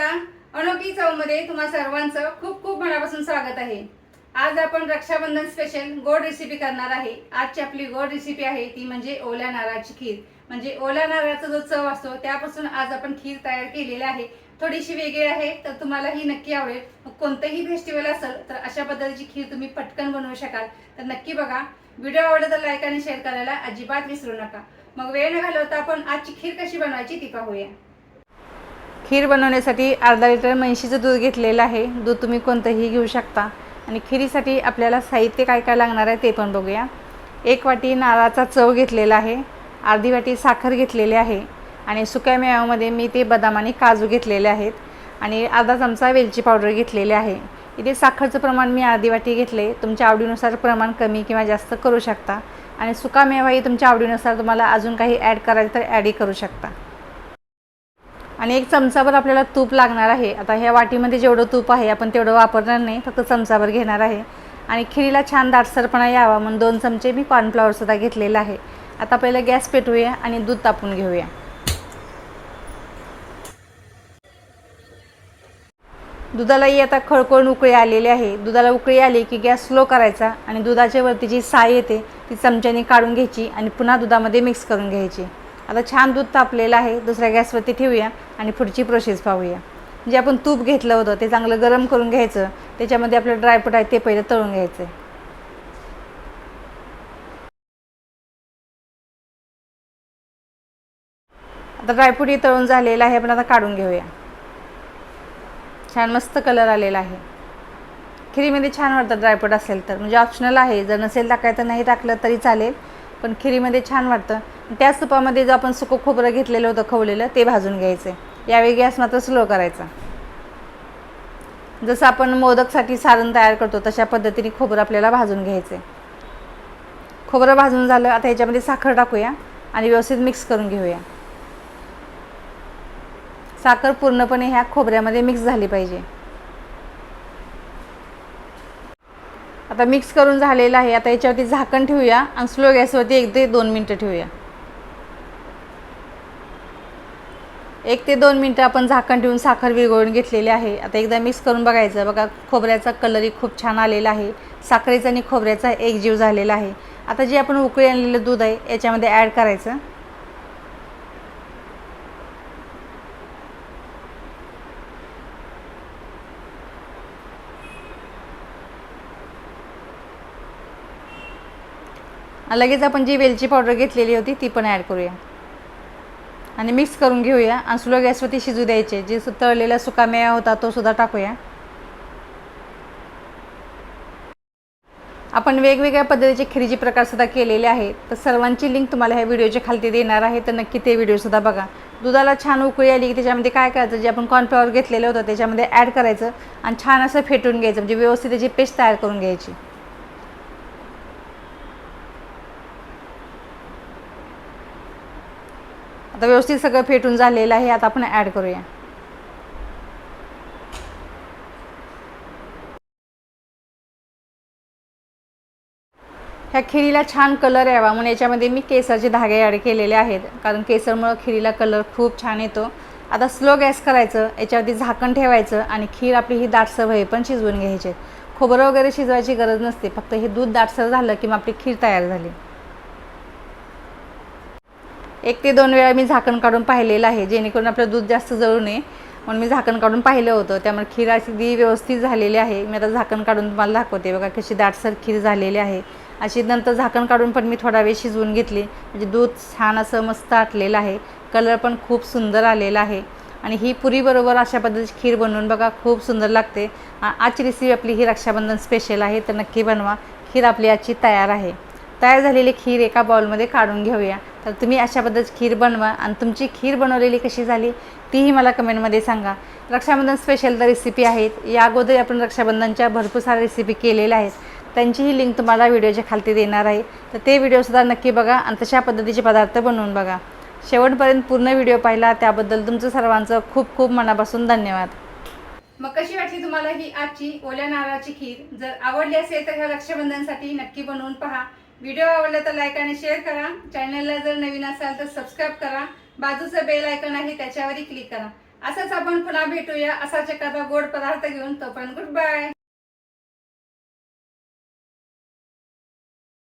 मी अनोखी चवमध्ये तुम्हा सर्वांचं खूप खूप मनापासून स्वागत आहे. आज आपण रक्षाबंधन स्पेशल गोड रेसिपी करणार आहे. आजची आपली गोड रेसिपी आहे ती म्हणजे ओल्या नारळाची खीर. म्हणजे ओल्या नारळाचा जो चव असतो त्यापासून आज आपण खीर तयार केलेली आहे. थोडीशी वेगळी आहे तर तुम्हाला ही नक्की आवडेल. मग कोणतंही फेस्टिवल असेल तर अशा पद्धतीची खीर तुम्ही पटकन बनवू शकाल. तर नक्की बघा व्हिडिओ आवडला तर लाईक आणि शेअर करायला अजिबात विसरू नका. मग वेळ न घालवता आपण आजची खीर कशी बनवायची ती पाहूया. खीर बनवण्यासाठी अर्धा लिटर म्हैशीचं दूध घेतलेलं आहे. दूध तुम्ही कोणतंही घेऊ शकता. आणि खिरीसाठी आपल्याला साहित्य काय काय लागणार आहे ते पण बघूया. एक वाटी नारळाचा चव घेतलेला आहे. अर्धी वाटी साखर घेतलेली आहे. आणि सुक्या मेव्यामध्ये मी ते बदाम आणि काजू घेतलेले आहेत. आणि अर्धा चमचा वेलची पावडर घेतलेली आहे. इथे साखरचं प्रमाण मी अर्धी वाटी घेतले. तुमच्या आवडीनुसार प्रमाण कमी किंवा जास्त करू शकता. आणि सुका मेवाही तुमच्या आवडीनुसार तुम्हाला अजून काही ॲड करायचं तर ॲडही करू शकता. आणि एक चमचाभर आपल्याला तूप लागणार आहे. आता ह्या वाटीमध्ये जेवढं तूप आहे आपण तेवढं वापरणार नाही फक्त चमचाभर घेणार आहे. आणि खिरीला छान दाटसरपणा यावा म्हणून दोन चमचे मी कॉर्नफ्लॉवरसुद्धा घेतलेला आहे. आता पहिलं गॅस पेटवूया आणि दूध तापून घेऊया. दुधालाही आता खळखळून उकळी आलेली आहे. दुधाला उकळी आली की गॅस स्लो करायचा आणि दुधाच्या वरती जी साय येते ती चमच्याने काढून घ्यायची आणि पुन्हा दुधामध्ये मिक्स करून घ्यायची. आता छान दूध तापलेलं आहे. दुसऱ्या गॅसवरती ठेवूया आणि पुढची प्रोसेस पाहूया. जे आपण तूप घेतलं होतं ते चांगलं गरम करून घ्यायचं. त्याच्यामध्ये आपलं ड्रायफ्रूट आहे ते पहिलं तळून घ्यायचं आता ड्रायफ्रूट हे तळून झालेलं आहे आपण आता काढून घेऊया. छान मस्त कलर आलेला आहे. खिरीमध्ये छान वाटतं ड्रायफ्रूट असेल तर. म्हणजे ऑप्शनल आहे. जर नसेल टाकायचं नाही टाकलं तरी चालेल. पण खिरीमध्ये छान वाटतं. त्याच तुपामध्ये जो आपण सुकं खोबरं घेतलेलं होतं खवलेलं ते भाजून घ्यायचं. यावेळी गॅस मात्र स्लो करायचा. जसं आपण मोदकसाठी सारण तयार करतो तशा पद्धतीने खोबरं आपल्याला भाजून घ्यायचं. आहे खोबरं भाजून झालं आता ह्याच्यामध्ये साखर टाकूया आणि व्यवस्थित मिक्स करून घेऊया. साखर पूर्णपणे ह्या खोबऱ्यामध्ये मिक्स झाली पाहिजे. आता मिक्स करून झालेलं आहे. आता याच्यावरती झाकण ठेवूया आणि स्लो गॅसवरती एक ते दोन मिनटं ठेवूया. एक ते दोन मिनटं आपण झाकण ठेवून साखर विरघळून घेतलेली आहे. आता एकदा मिक्स करून बघायचं. बघा खोबऱ्याचा कलरही खूप छान आलेला आहे. साखरेचा आणि खोबऱ्याचा एक जीव झालेला आहे. आता जे आपण उकळी आणलेलं दूध आहे याच्यामध्ये ॲड करायचं. लगेच आपण जी वेलची पावडर घेतलेली होती ती पण ॲड करूया. आणि मिक्स करून घेऊया आणि स्लो गॅसवरती शिजू द्यायचे. जे तळलेला सुकामेवा होता तो सुद्धा टाकूया. आपण वेगवेगळ्या पद्धतीचे खिरीचे प्रकारसुद्धा केलेले आहेत. तर सर्वांची लिंक तुम्हाला ह्या व्हिडिओच्या खालती देणार आहे. तर नक्की ते व्हिडिओसुद्धा बघा. दुधाला छान उकळी आली की त्याच्यामध्ये काय करायचं? जे आपण कॉर्नफ्लॉवर घेतलेलं होतं त्याच्यामध्ये ॲड करायचं आणि छान असं फेटून घ्यायचं. म्हणजे व्यवस्थित त्याची पेस्ट तयार करून घ्यायची. आता व्यवस्थित सगळं फेटून झालेलं आहे आता आपण ॲड करूया. ह्या खिरीला छान कलर यावा म्हणून याच्यामध्ये मी केसरचे धागे ॲड केलेले आहेत. कारण केसरमुळं खिरीला कलर खूप छान येतो. आता स्लो गॅस करायचं याच्यावरती झाकण ठेवायचं आणि खीर आपली ही दाटसर वय पण शिजवून घ्यायचे. खोबरं वगैरे शिजवायची गरज नसते फक्त हे दूध दाटसर झालं की मग आपली खीर तयार झाली. एक ते दोन वेळा मी झाकण काढून पाहिलेलं आहे जेणेकरून आपलं दूध जास्त जळू नये. म्हणून मी झाकण काढून पाहिलं होतं. त्यामुळे खीर अगदी व्यवस्थित झालेली आहे. मी आता झाकण काढून तुम्हाला दाखवते. बघा कशी दाटसर खीर झालेली आहे. अशी नंतर झाकण काढून पण मी थोडा वेळ शिजवून घेतली. म्हणजे दूध छान असं मस्त आटलेलं आहे. कलर पण खूप सुंदर आलेला आहे. आणि ही पुरीबरोबर अशा पद्धतीची खीर बनवून बघा खूप सुंदर लागते. आजची रेसिपी आपली ही रक्षाबंधन स्पेशल आहे. तर नक्की बनवा. खीर आपली आजची तयार आहे. तयार झालेली खीर एका बाउलमध्ये काढून घेऊया. तर तुम्ही अशा पद्धतीची खीर बनवा. आणि तुमची खीर बनवलेली कशी झाली तीही मला कमेंटमध्ये सांगा. रक्षाबंधन स्पेशल तर रेसिपी आहेत. या अगोदर आपण रक्षाबंधनच्या भरपूर साऱ्या रेसिपी केलेल्या आहेत. त्यांचीही लिंक तुम्हाला व्हिडिओच्या खालती देणार आहे. तर ते व्हिडिओसुद्धा नक्की बघा आणि तशा पद्धतीचे पदार्थ बनवून बघा. शेवटपर्यंत पूर्ण व्हिडिओ पाहिला त्याबद्दल तुमचं सर्वांचं खूप खूप मनापासून धन्यवाद. मग कशी वाटली तुम्हाला ही आजची ओल्या नारळाची खीर? जर आवडली असेल तर ह्या रक्षाबंधनसाठी नक्की बनवून पहा. व्हिडिओ आवडला तर लाईक आणि शेअर करा. चॅनलला जर नवीन असाल तर सबस्क्राईब करा. बाजूचं बेल आयकॉन आहे त्याच्यावरही क्लिक करा. असंच आपण पुन्हा भेटूया. असाच एखादा गोड पदार्थ घेऊन. तोपर्यंत गुड बाय